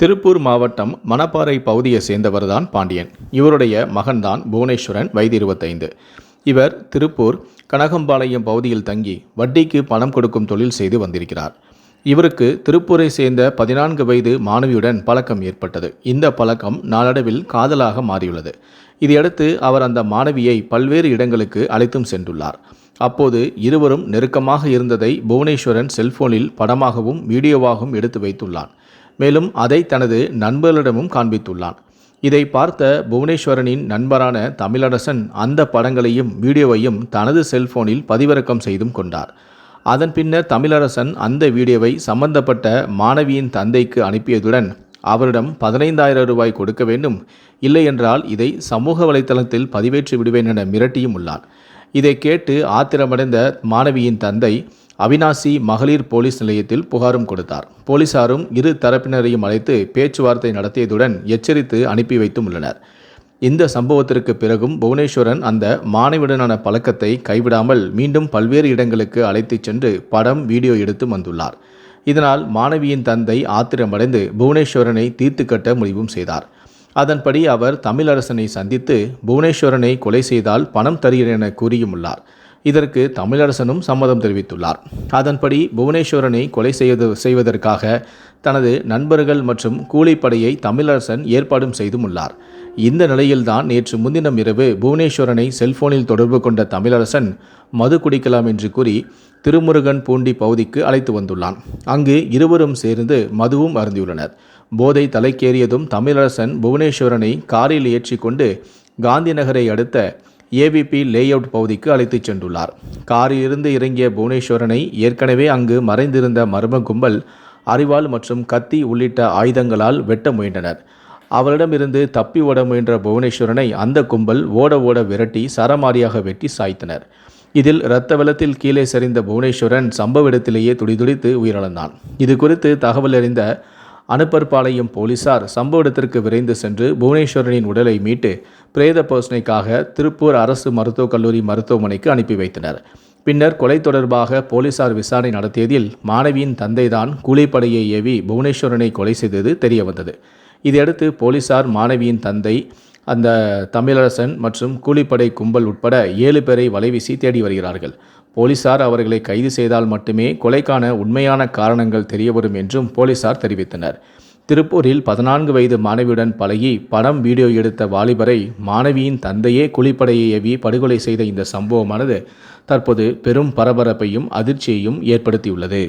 திருப்பூர் மாவட்டம் மணப்பாறை பகுதியை சேர்ந்தவர்தான் பாண்டியன். இவருடைய மகன்தான் புவனேஸ்வரன் வயது இருபத்தைந்து. இவர் திருப்பூர் கனகம்பாளையம் பகுதியில் தங்கி வட்டிக்கு பணம் கொடுக்கும் தொழில் செய்து வந்திருக்கிறார். இவருக்கு திருப்பூரை சேர்ந்த பதினான்கு வயது மாணவியுடன் பழக்கம் ஏற்பட்டது. இந்த பழக்கம் நாளடைவில் காதலாக மாறியுள்ளது. இதையடுத்து அவர் அந்த மாணவியை பல்வேறு இடங்களுக்கு அழைத்தும் சென்றுள்ளார். அப்போது இருவரும் நெருக்கமாக இருந்ததை புவனேஸ்வரன் செல்போனில் படமாகவும் வீடியோவாகவும் எடுத்து வைத்துள்ளான். மேலும் அதை தனது நண்பர்களிடமும் காண்பித்துள்ளான். இதை பார்த்த புவனேஸ்வரனின் நண்பரான தமிழரசன் அந்த படங்களையும் வீடியோவையும் தனது செல்போனில் பதிவிறக்கம் செய்தும் கொண்டார். அதன் பின்னர் தமிழரசன் அந்த வீடியோவை சம்பந்தப்பட்ட மாணவியின் தந்தைக்கு அனுப்பியதுடன் அவரிடம் பதினைந்தாயிரம் ரூபாய் கொடுக்க வேண்டும் இல்லையென்றால் இதை சமூக வலைத்தளத்தில் பதிவேற்றி விடுவேன் என மிரட்டியும் உள்ளார் இதை கேட்டு ஆத்திரமடைந்த மாணவியின் தந்தை அவினாசி மகளிர் போலீஸ் நிலையத்தில் புகாரும் கொடுத்தார். போலீசாரும் இரு தரப்பினரையும் அழைத்து பேச்சுவார்த்தை நடத்தியதுடன் எச்சரித்து அனுப்பி வைத்தும் உள்ளனர். இந்த சம்பவத்திற்கு பிறகும் புவனேஸ்வரன் அந்த மாணவியுடனான பழக்கத்தை கைவிடாமல் மீண்டும் பல்வேறு இடங்களுக்கு அழைத்துச் சென்று படம் வீடியோ எடுத்து வந்துள்ளார். இதனால் மாணவியின் தந்தை ஆத்திரமடைந்து புவனேஸ்வரனை தீர்த்து கட்ட முடிவும் செய்தார். அதன்படி அவர் தமிழரசனை சந்தித்து புவனேஸ்வரனை கொலை செய்தால் பணம் தருகிறேன் என கூறியும் உள்ளார். இதற்கு தமிழரசனும் சம்மதம் தெரிவித்துள்ளார். அதன்படி புவனேஸ்வரனை கொலை செய்வது செய்வதற்காக தனது நண்பர்கள் மற்றும் கூலிப்படையை தமிழரசன் ஏற்பாடும் செய்தும் உள்ளார் இந்த நிலையில்தான் நேற்று முன்தினம் இரவு புவனேஸ்வரனை செல்போனில் தொடர்பு கொண்ட தமிழரசன் மது குடிக்கலாம் என்று கூறி திருமுருகன் பூண்டி பகுதிக்கு அழைத்து வந்துள்ளான். அங்கு இருவரும் சேர்ந்து மதுவும் அருந்தியுள்ளனர். போதை தலைக்கேறியதும் தமிழரசன் புவனேஸ்வரனை காரில் ஏற்றிக்கொண்டு காந்தி நகரை அடுத்த ஏவிபி லேஅவுட் பகுதிக்கு அழைத்துச் சென்றுள்ளார். காரிலிருந்து இறங்கிய புவனேஸ்வரனை ஏற்கனவே அங்கு மறைந்திருந்த மர்ம கும்பல் அரிவாள் மற்றும் கத்தி உள்ளிட்ட ஆயுதங்களால் வெட்ட முயன்றனர். அவரிடமிருந்து தப்பி ஓட முயன்ற புவனேஸ்வரனை அந்த கும்பல் ஓட ஓட விரட்டி சரமாரியாக வெட்டி சாய்த்தனர். இதில் இரத்த வெள்ளத்தில் கீழே சரிந்த புவனேஸ்வரன் சம்பவ இடத்திலேயே துடிதுடித்து உயிரிழந்தான். இது குறித்து தகவல் அறிந்த அனுப்பற்பாளையம் போலீசார் சம்பவ இடத்திற்கு விரைந்து சென்று புவனேஸ்வரனின் உடலை மீட்டு பிரேத பரிசோதனைக்காக திருப்பூர் அரசு மருத்துவக் கல்லூரி மருத்துவமனைக்கு அனுப்பி வைத்தனர். பின்னர் கொலை தொடர்பாக போலீசார் விசாரணை நடத்தியதில் மாணவியின் தந்தைதான் கூலிப்படையை ஏவி புவனேஸ்வரனை கொலை செய்தது தெரியவந்தது. இதையடுத்து போலீசார் மாணவியின் தந்தை அந்த தமிழரசன் மற்றும் கூலிப்படை கும்பல் உட்பட ஏழு பேரை வலைவீசி தேடி வருகிறார்கள். போலீசார் அவர்களை கைது செய்தால் மட்டுமே கொலைக்கான உண்மையான காரணங்கள் தெரியவரும் என்றும் போலீசார் தெரிவித்தனர். திருப்பூரில் பதினான்கு வயது மாணவியுடன் பழகி படம் வீடியோ எடுத்த வாலிபரை மாணவியின் தந்தையே குழிப்படையை ஏவி படுகொலை செய்த இந்த சம்பவமானது தற்போது பெரும் பரபரப்பையும் அதிர்ச்சியையும் ஏற்படுத்தியுள்ளது.